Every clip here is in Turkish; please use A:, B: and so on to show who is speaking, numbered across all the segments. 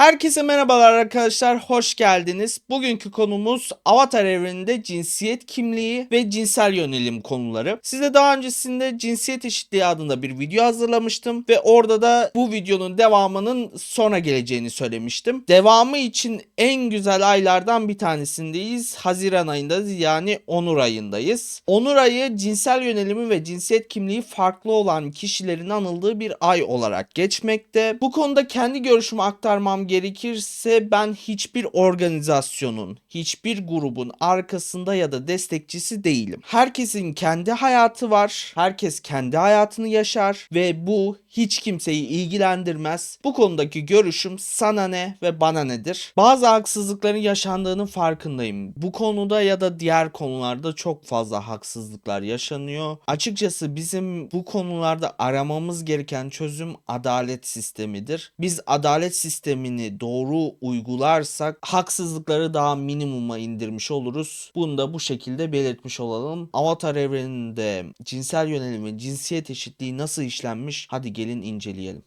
A: Herkese merhabalar arkadaşlar, hoş geldiniz. Bugünkü konumuz Avatar evreninde cinsiyet kimliği ve cinsel yönelim konuları. Size daha öncesinde cinsiyet eşitliği adında bir video hazırlamıştım ve orada da bu videonun devamının sonra geleceğini söylemiştim. Devamı için en güzel aylardan bir tanesindeyiz. Haziran ayındayız yani Onur ayındayız. Onur ayı cinsel yönelimi ve cinsiyet kimliği farklı olan kişilerin anıldığı bir ay olarak geçmekte. Bu konuda kendi görüşümü aktarmam gerekirse ben hiçbir organizasyonun, hiçbir grubun arkasında ya da destekçisi değilim. Herkesin kendi hayatı var. Herkes kendi hayatını yaşar ve bu hiç kimseyi ilgilendirmez. Bu konudaki görüşüm sana ne ve bana nedir? Bazı haksızlıkların yaşandığının farkındayım. Bu konuda ya da diğer konularda çok fazla haksızlıklar yaşanıyor. Açıkçası bizim bu konularda aramamız gereken çözüm adalet sistemidir. Biz adalet sistemini doğru uygularsak haksızlıkları daha minimuma indirmiş oluruz. Bunu da bu şekilde belirtmiş olalım. Avatar evreninde cinsel yönelimi, cinsiyet eşitliği nasıl işlenmiş? Hadi gelin inceleyelim.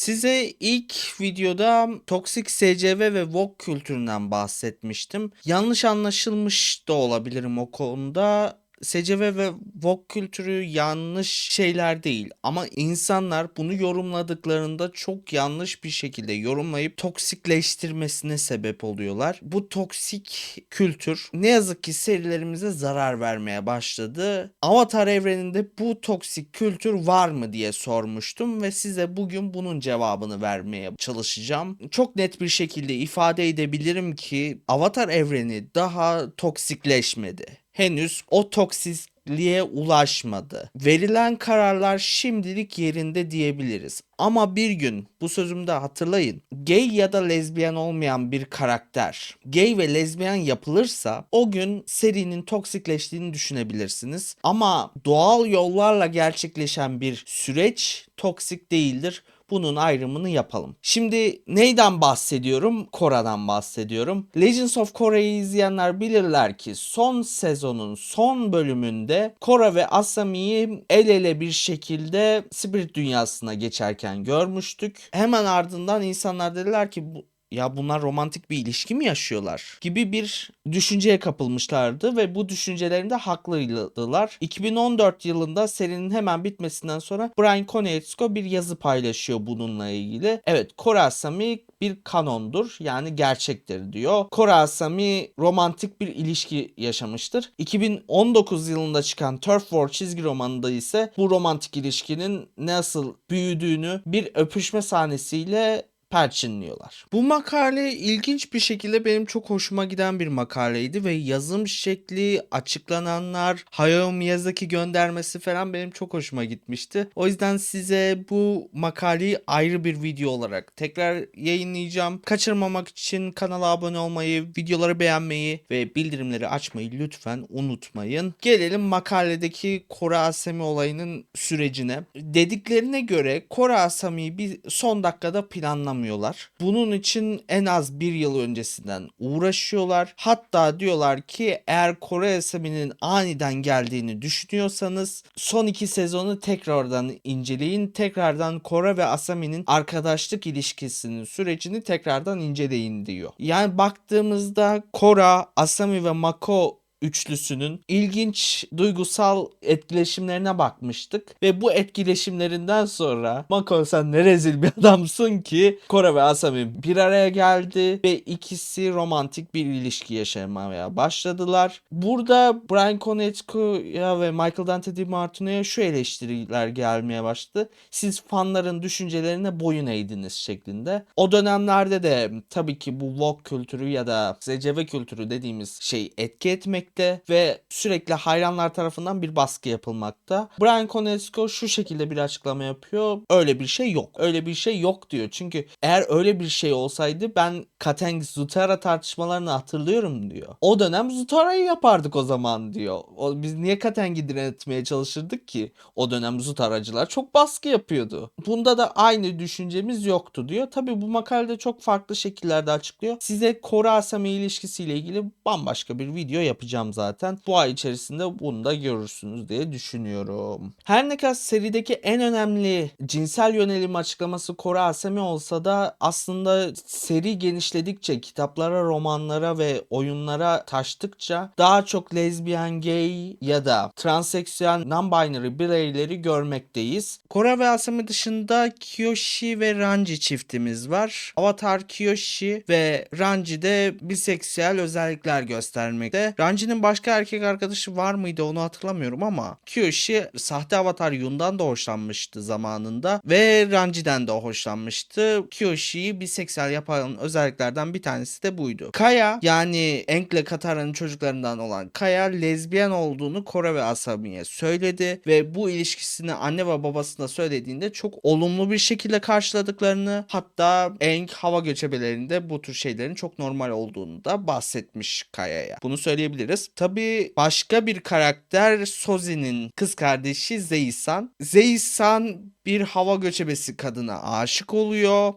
A: Size ilk videoda toksik SCV ve Vogue kültüründen bahsetmiştim. Yanlış anlaşılmış da olabilirim o konuda. SCV ve Vogue kültürü yanlış şeyler değil ama insanlar bunu yorumladıklarında çok yanlış bir şekilde yorumlayıp toksikleştirmesine sebep oluyorlar. Bu toksik kültür ne yazık ki serilerimize zarar vermeye başladı. Avatar evreninde bu toksik kültür var mı diye sormuştum ve size bugün bunun cevabını vermeye çalışacağım. Çok net bir şekilde ifade edebilirim ki Avatar evreni daha toksikleşmedi henüz o toksikliğe ulaşmadı. Verilen kararlar şimdilik yerinde diyebiliriz. Ama bir gün bu sözümde hatırlayın. Gay ya da lezbiyen olmayan bir karakter gay ve lezbiyen yapılırsa o gün serinin toksikleştiğini düşünebilirsiniz. Ama doğal yollarla gerçekleşen bir süreç toksik değildir bunun ayrımını yapalım. Şimdi neyden bahsediyorum? Kora'dan bahsediyorum. Legends of Kora'yı izleyenler bilirler ki son sezonun son bölümünde Kora ve Asami'yi el ele bir şekilde Spirit dünyasına geçerken görmüştük. Hemen ardından insanlar dediler ki bu ya bunlar romantik bir ilişki mi yaşıyorlar gibi bir düşünceye kapılmışlardı ve bu düşüncelerinde haklıydılar. 2014 yılında serinin hemen bitmesinden sonra Brian Konietzko bir yazı paylaşıyor bununla ilgili. Evet Kora Asami bir kanondur yani gerçektir diyor. Kora Asami romantik bir ilişki yaşamıştır. 2019 yılında çıkan Turf War çizgi romanında ise bu romantik ilişkinin nasıl büyüdüğünü bir öpüşme sahnesiyle perçinliyorlar. Bu makale ilginç bir şekilde benim çok hoşuma giden bir makaleydi ve yazım şekli, açıklananlar, Hayao Miyazaki göndermesi falan benim çok hoşuma gitmişti. O yüzden size bu makaleyi ayrı bir video olarak tekrar yayınlayacağım. Kaçırmamak için kanala abone olmayı, videoları beğenmeyi ve bildirimleri açmayı lütfen unutmayın. Gelelim makaledeki Kora Asami olayının sürecine. Dediklerine göre Kora Asami'yi bir son dakikada planlamışlar yapamıyorlar. Bunun için en az bir yıl öncesinden uğraşıyorlar. Hatta diyorlar ki eğer Kore Asami'nin aniden geldiğini düşünüyorsanız son iki sezonu tekrardan inceleyin. Tekrardan Kore ve Asami'nin arkadaşlık ilişkisinin sürecini tekrardan inceleyin diyor. Yani baktığımızda Kora, Asami ve Mako üçlüsünün ilginç duygusal etkileşimlerine bakmıştık. Ve bu etkileşimlerinden sonra Mako sen ne rezil bir adamsın ki Kore ve Asami bir araya geldi ve ikisi romantik bir ilişki yaşamaya başladılar. Burada Brian Konietzko'ya ve Michael Dante DiMartino'ya şu eleştiriler gelmeye başladı. Siz fanların düşüncelerine boyun eğdiniz şeklinde. O dönemlerde de tabii ki bu Vogue kültürü ya da SCV kültürü dediğimiz şey etki etmek etmekte ve sürekli hayranlar tarafından bir baskı yapılmakta. Brian Konietzko şu şekilde bir açıklama yapıyor. Öyle bir şey yok. Öyle bir şey yok diyor. Çünkü eğer öyle bir şey olsaydı ben Kateng Zutara tartışmalarını hatırlıyorum diyor. O dönem Zutara'yı yapardık o zaman diyor. O, biz niye Kateng'i direnetmeye çalışırdık ki? O dönem Zutaracılar çok baskı yapıyordu. Bunda da aynı düşüncemiz yoktu diyor. Tabi bu makalede çok farklı şekillerde açıklıyor. Size Kore Asami ilişkisiyle ilgili bambaşka bir video yapacağım paylaşacağım zaten. Bu ay içerisinde bunu da görürsünüz diye düşünüyorum. Her ne kadar serideki en önemli cinsel yönelim açıklaması Kore Asami olsa da aslında seri genişledikçe kitaplara, romanlara ve oyunlara taştıkça daha çok lezbiyen, gay ya da transseksüel, non-binary bireyleri görmekteyiz. Kore ve Asami dışında Kyoshi ve Ranji çiftimiz var. Avatar Kyoshi ve Ranji de biseksüel özellikler göstermekte. Ranji'nin başka erkek arkadaşı var mıydı onu hatırlamıyorum ama Kyoshi sahte avatar Yun'dan da hoşlanmıştı zamanında ve Ranji'den de hoşlanmıştı. Kyoshi'yi biseksüel yapan özelliklerden bir tanesi de buydu. Kaya yani Enkle Katara'nın çocuklarından olan Kaya lezbiyen olduğunu Kore ve Asami'ye söyledi ve bu ilişkisini anne ve babasına söylediğinde çok olumlu bir şekilde karşıladıklarını hatta Enk hava göçebelerinde bu tür şeylerin çok normal olduğunu da bahsetmiş Kaya'ya. Bunu söyleyebiliriz. Tabii başka bir karakter Sozi'nin kız kardeşi Zeisan. Zeisan bir hava göçebesi kadına aşık oluyor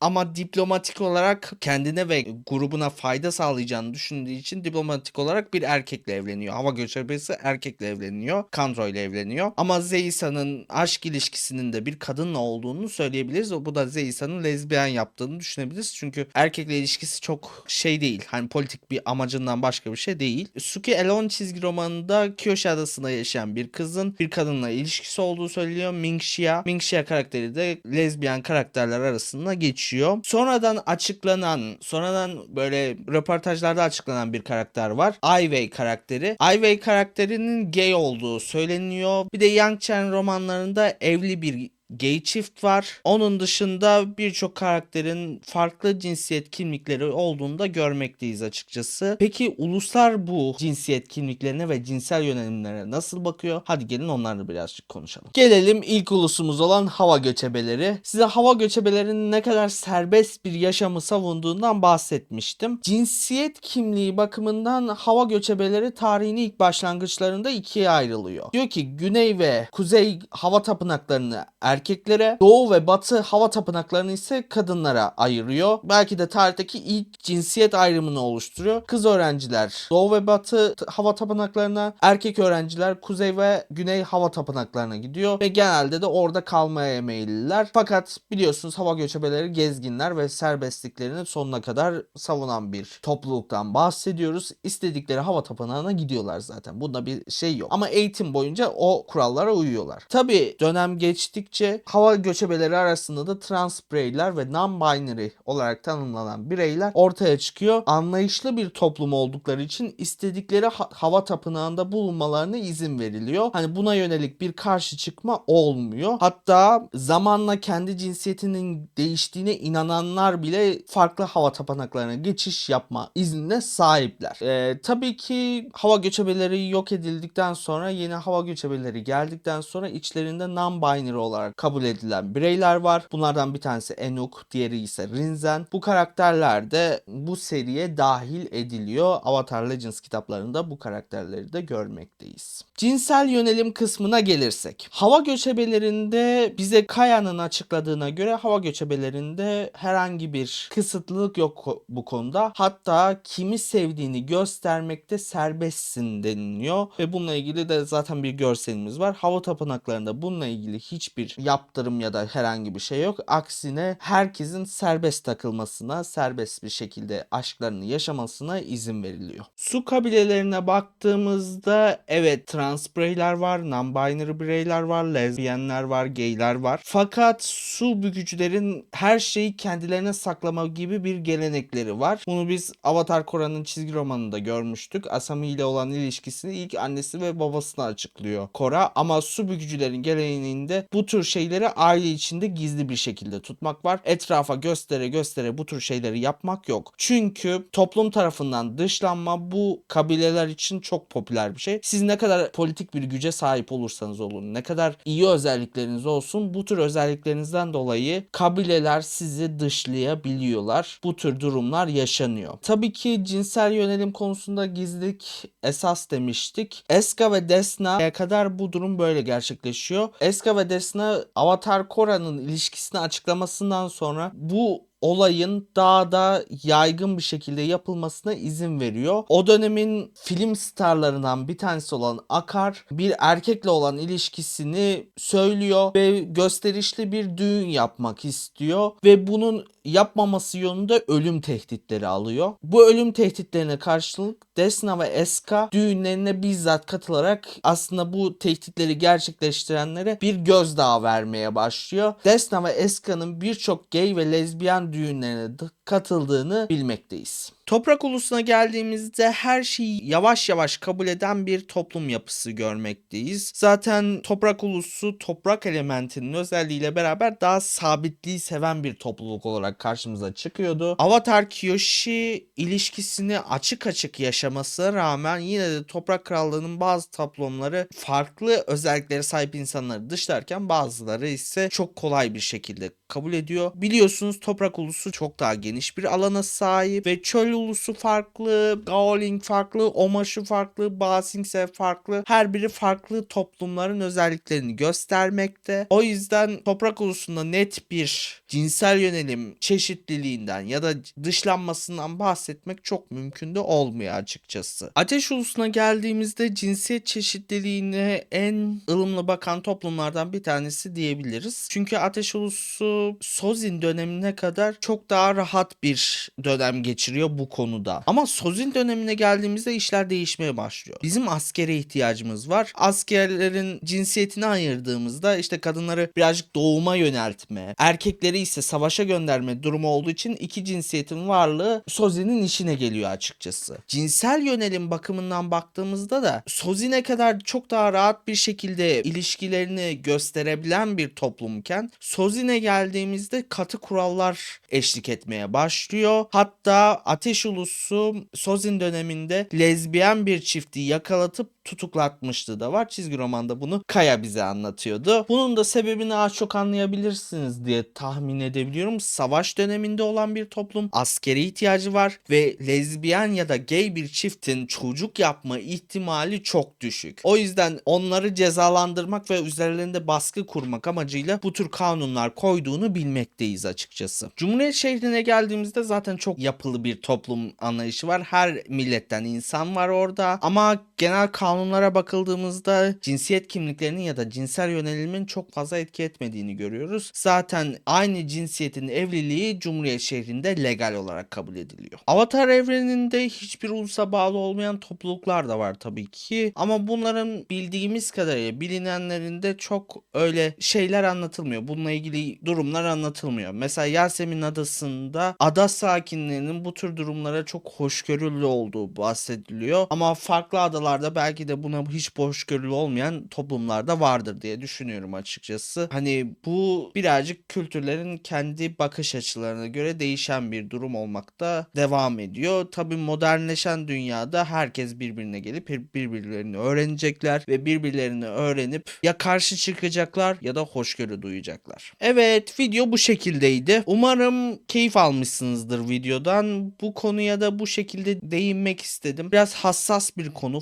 A: ama diplomatik olarak kendine ve grubuna fayda sağlayacağını düşündüğü için diplomatik olarak bir erkekle evleniyor. Hava göçebesi erkekle evleniyor. Kandro ile evleniyor. Ama Zeisa'nın aşk ilişkisinin de bir kadınla olduğunu söyleyebiliriz. Bu da Zeisa'nın lezbiyen yaptığını düşünebiliriz. Çünkü erkekle ilişkisi çok şey değil. Hani politik bir amacından başka bir şey değil. Suki Elon çizgi romanında Kyoshi adasında yaşayan bir kızın bir kadınla ilişkisi olduğu söyleniyor. Mingxia. Mingxia karakteri de lezbiyen karakterler arasında geçiyor. Sonradan açıklanan, sonradan böyle röportajlarda açıklanan bir karakter var. Ai karakteri. Ai karakterinin gay olduğu söyleniyor. Bir de Yang Chen romanlarında evli bir gay çift var. Onun dışında birçok karakterin farklı cinsiyet kimlikleri olduğunu da görmekteyiz açıkçası. Peki uluslar bu cinsiyet kimliklerine ve cinsel yönelimlere nasıl bakıyor? Hadi gelin onlarla birazcık konuşalım. Gelelim ilk ulusumuz olan hava göçebeleri. Size hava göçebelerinin ne kadar serbest bir yaşamı savunduğundan bahsetmiştim. Cinsiyet kimliği bakımından hava göçebeleri tarihinin ilk başlangıçlarında ikiye ayrılıyor. Diyor ki güney ve kuzey hava tapınaklarını erkeklere, doğu ve batı hava tapınaklarını ise kadınlara ayırıyor. Belki de tarihteki ilk cinsiyet ayrımını oluşturuyor. Kız öğrenciler doğu ve batı hava tapınaklarına, erkek öğrenciler kuzey ve güney hava tapınaklarına gidiyor ve genelde de orada kalmaya meyilliler. Fakat biliyorsunuz hava göçebeleri gezginler ve serbestliklerini sonuna kadar savunan bir topluluktan bahsediyoruz. İstedikleri hava tapınağına gidiyorlar zaten. Bunda bir şey yok. Ama eğitim boyunca o kurallara uyuyorlar. Tabi dönem geçtikçe hava göçebeleri arasında da trans bireyler ve non-binary olarak tanımlanan bireyler ortaya çıkıyor. Anlayışlı bir toplum oldukları için istedikleri ha- hava tapınağında bulunmalarına izin veriliyor. Hani buna yönelik bir karşı çıkma olmuyor. Hatta zamanla kendi cinsiyetinin değiştiğine inananlar bile farklı hava tapınaklarına geçiş yapma iznine sahipler. Ee, tabii ki hava göçebeleri yok edildikten sonra yeni hava göçebeleri geldikten sonra içlerinde non-binary olarak kabul edilen bireyler var. Bunlardan bir tanesi Enuk, diğeri ise Rinzen. Bu karakterler de bu seriye dahil ediliyor. Avatar Legends kitaplarında bu karakterleri de görmekteyiz. Cinsel yönelim kısmına gelirsek. Hava göçebelerinde bize Kaya'nın açıkladığına göre hava göçebelerinde herhangi bir kısıtlılık yok bu konuda. Hatta kimi sevdiğini göstermekte serbestsin deniliyor ve bununla ilgili de zaten bir görselimiz var. Hava tapınaklarında bununla ilgili hiçbir yaptırım ya da herhangi bir şey yok. Aksine herkesin serbest takılmasına, serbest bir şekilde aşklarını yaşamasına izin veriliyor. Su kabilelerine baktığımızda evet trans bireyler var, non-binary bireyler var, lezbiyenler var, gayler var. Fakat su bükücülerin her şeyi kendilerine saklama gibi bir gelenekleri var. Bunu biz Avatar Kora'nın çizgi romanında görmüştük. Asami ile olan ilişkisini ilk annesi ve babasına açıklıyor Kora. Ama su bükücülerin geleneğinde bu tür şeyleri aile içinde gizli bir şekilde tutmak var. Etrafa göstere göstere bu tür şeyleri yapmak yok. Çünkü toplum tarafından dışlanma bu kabileler için çok popüler bir şey. Siz ne kadar politik bir güce sahip olursanız olun, ne kadar iyi özellikleriniz olsun bu tür özelliklerinizden dolayı kabileler sizi dışlayabiliyorlar. Bu tür durumlar yaşanıyor. Tabii ki cinsel yönelim konusunda gizlilik esas demiştik. Eska ve Desna'ya kadar bu durum böyle gerçekleşiyor. Eska ve Desna Avatar Kora'nın ilişkisini açıklamasından sonra bu olayın daha da yaygın bir şekilde yapılmasına izin veriyor. O dönemin film starlarından bir tanesi olan Akar bir erkekle olan ilişkisini söylüyor ve gösterişli bir düğün yapmak istiyor ve bunun yapmaması yolunda ölüm tehditleri alıyor. Bu ölüm tehditlerine karşılık Desna ve Eska düğünlerine bizzat katılarak aslında bu tehditleri gerçekleştirenlere bir gözdağı vermeye başlıyor. Desna ve Eska'nın birçok gay ve lezbiyen du ne de katıldığını bilmekteyiz. Toprak ulusuna geldiğimizde her şeyi yavaş yavaş kabul eden bir toplum yapısı görmekteyiz. Zaten toprak ulusu toprak elementinin özelliğiyle beraber daha sabitliği seven bir topluluk olarak karşımıza çıkıyordu. Avatar Kyoshi ilişkisini açık açık yaşamasına rağmen yine de toprak krallığının bazı toplumları farklı özelliklere sahip insanları dışlarken bazıları ise çok kolay bir şekilde kabul ediyor. Biliyorsunuz toprak ulusu çok daha geniş bir alana sahip ve çöl ulusu farklı, Gaoling farklı, Omashu farklı, Basingse farklı. Her biri farklı toplumların özelliklerini göstermekte. O yüzden toprak ulusunda net bir cinsel yönelim çeşitliliğinden ya da dışlanmasından bahsetmek çok mümkün de olmuyor açıkçası. Ateş ulusuna geldiğimizde cinsiyet çeşitliliğine en ılımlı bakan toplumlardan bir tanesi diyebiliriz. Çünkü Ateş ulusu Sozin dönemine kadar çok daha rahat bir dönem geçiriyor bu konuda. Ama Sozin dönemine geldiğimizde işler değişmeye başlıyor. Bizim askere ihtiyacımız var. Askerlerin cinsiyetini ayırdığımızda işte kadınları birazcık doğuma yöneltme, erkekleri ise savaşa gönderme durumu olduğu için iki cinsiyetin varlığı Sozin'in işine geliyor açıkçası. Cinsel yönelim bakımından baktığımızda da Sozine kadar çok daha rahat bir şekilde ilişkilerini gösterebilen bir toplumken Sozine geldiğimizde katı kurallar eşlik etmeye başlıyor. Hatta Ateş Ulusu Sozin döneminde lezbiyen bir çifti yakalatıp tutuklatmıştı da var. Çizgi romanda bunu Kaya bize anlatıyordu. Bunun da sebebini az çok anlayabilirsiniz diye tahmin edebiliyorum. Savaş döneminde olan bir toplum askeri ihtiyacı var ve lezbiyen ya da gay bir çiftin çocuk yapma ihtimali çok düşük. O yüzden onları cezalandırmak ve üzerlerinde baskı kurmak amacıyla bu tür kanunlar koyduğunu bilmekteyiz açıkçası. Cumhuriyet şehrine geldiğimizde zaten çok yapılı bir toplum anlayışı var. Her milletten insan var orada ama genel kanunlara bakıldığımızda cinsiyet kimliklerinin ya da cinsel yönelimin çok fazla etki etmediğini görüyoruz. Zaten aynı cinsiyetin evliliği Cumhuriyet şehrinde legal olarak kabul ediliyor. Avatar evreninde hiçbir ulusa bağlı olmayan topluluklar da var tabii ki ama bunların bildiğimiz kadarıyla bilinenlerinde çok öyle şeyler anlatılmıyor. Bununla ilgili durumlar anlatılmıyor. Mesela Yasemin adasında ada sakinlerinin bu tür durumlara çok hoşgörülü olduğu bahsediliyor. Ama farklı adalarda belki de buna hiç hoşgörülü olmayan toplumlarda vardır diye düşünüyorum açıkçası. Hani bu birazcık kültürlerin kendi bakış açılarına göre değişen bir durum olmakta devam ediyor. Tabii modernleşen dünyada herkes birbirine gelip bir- birbirlerini öğrenecekler ve birbirlerini öğrenip ya karşı çıkacaklar ya da hoşgörü duyacaklar. Evet video bu şekildeydi. Umarım keyif almışsınızdır videodan. Bu konuya da bu şekilde değinmek istedim. Biraz hassas bir konu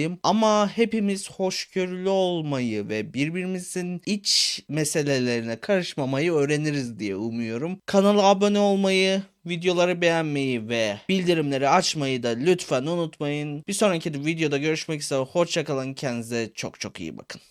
A: farkındayım ama hepimiz hoşgörülü olmayı ve birbirimizin iç meselelerine karışmamayı öğreniriz diye umuyorum. Kanala abone olmayı, videoları beğenmeyi ve bildirimleri açmayı da lütfen unutmayın. Bir sonraki videoda görüşmek üzere. Hoşçakalın. Kendinize çok çok iyi bakın.